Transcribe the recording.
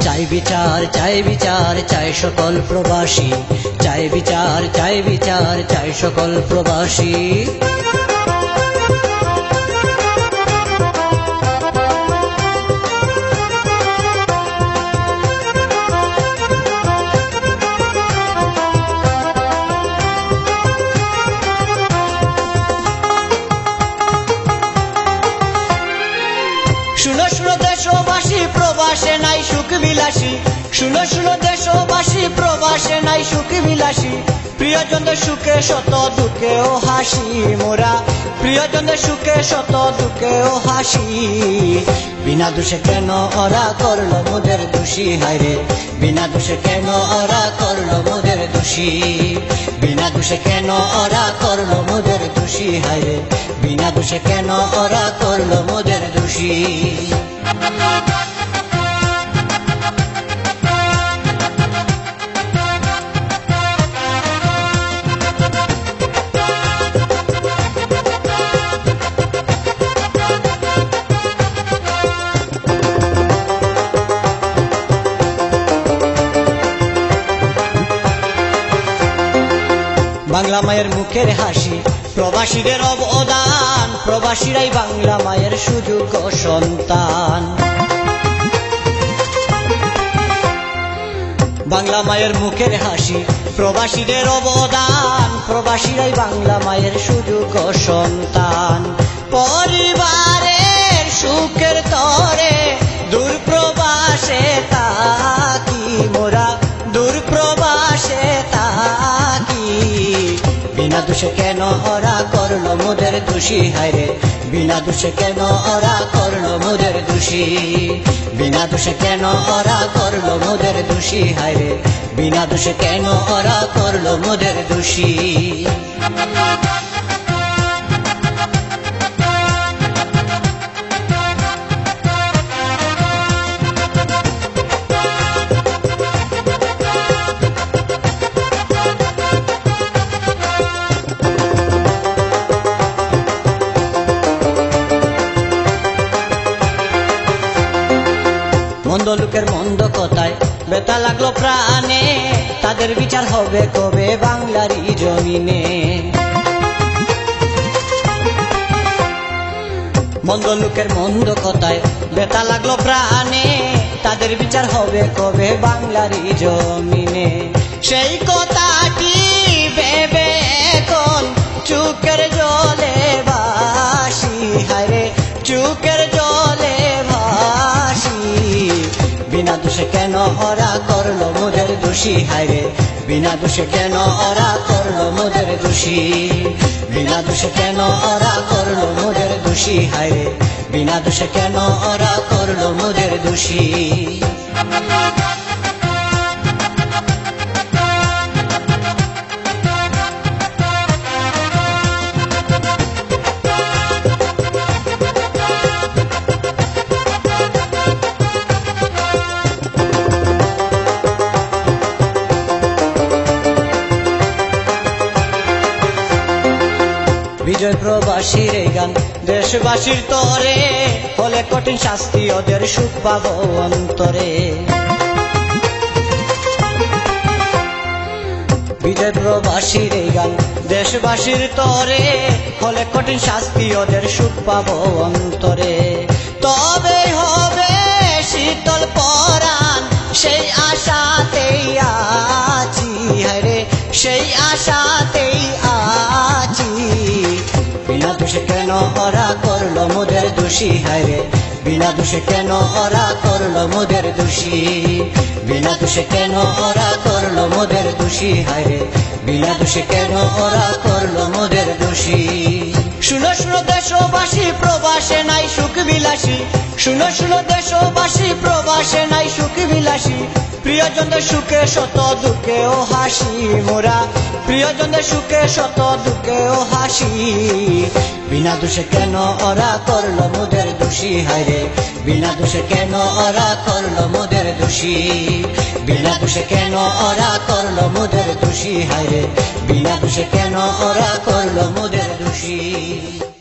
চাই বিচার চাই বিচার, চাই সকল প্রবাসী। চাই বিচার চাই বিচার, চাই সকল প্রবাসী। শুনো শুনো প্রবাসে নাই সুখ বিলাসী। শুনো শুনো দেশবাসী, প্রবাসে নাই সুখ বিলাসী। প্রিয়জনদের সুখে শত দুঃখে ও হাসি মোরা। প্রিয়জনদের সুখে শত দুঃখে ও হাসি। বিনা দোষে কেন ওরা করল মোদের দোষী? হায়রে বিনা দোষে কেন ওরা করল মোদের দোষী? বিনা দোষে কেন ওরা করল মোদের দোষী? হায়রে বিনা দোষে কেন ওরা করল মোদের দোষী? বাংলা মায়ের মুখের হাসি। প্রবাসীদের অবদান, প্রবাসীরাই বাংলা মায়ের সুযোগ সন্তান। বাংলা মায়ের মুখের হাসি, প্রবাসীদের অবদান, প্রবাসীরাই বাংলা মায়ের সুযোগ সন্তান। পরিবারের দোষে কেন ওরা করল মোদের দোষী? হায়রে বিনা দোষে কেন ওরা করল মোদের দোষী? বিনা দোষে কেন ওরা করল মোদের দোষী? হায়রে বিনা দোষে কেন ওরা করল মোদের দোষী? মন্দ লোকের মন্দ কথায় বেতা লাগল প্রাণে। তাদের বিচার হবে কবে বাংলারই জমিনে। মন্দ লোকের মন্দ কথায় বেতা লাগল প্রাণে। তাদের বিচার হবে কবে বাংলারই জমিনে। সেই কথাটি ভেবে এখন চুকের জলে বাসি? হারে চুকের জলে কেন ওরা করল মোদের দোষী? হায়রে, বিনা দোষে কেন ওরা করল মোদের দোষী? বিনা দোষে কেন ওরা করল মোদের দোষী? হায়রে, বিনা দোষে কেন ওরা করল মোদের দোষী? বিজয় প্রবাসীর এই গান। দেশবাসীর তরে হলে কঠিন শাস্তি ওদের সুখ পাব অন্তরে বিজয় প্রবাসীর এই গান। দেশবাসীর তরে হলে কঠিন শাস্তি ওদের সুখ পাব অন্তরে তবে হবে শীতল পরাণ, সেই আশাতেই আছি। হরে সেই আশাতেই কেন ওরা করল মোদের দোষী? হায়রে বিনা দোষে কেন ওরা করল মোদের দোষী? বিনা দোষে কেন ওরা করল মোদের দোষী? হায়রে বিনা দোষে কেন ওরা করল মোদের দোষী? শুনো শুনো দেশবাসী, প্রবাসে নাই সুখ বিলাসী। শুনো শুনো দেশবাসী, প্রবাসে নাই সুখ বিলাসী। প্রিয়জনদের সুখে শত দুঃখে ও হাসি মোরা। প্রিয়জনদের সুখে শত দুঃখে ও হাসি। বিনা দোষে কেন ওরা করল মোদের দোষী? হায়রে বিনা দোষে কেন ওরা করল মোদের দোষী? বিনা দোষে কেন ওরা করল মোদের দোষী? হায়রে বিনা দোষে কেন ওরা করল মোদের দোষী?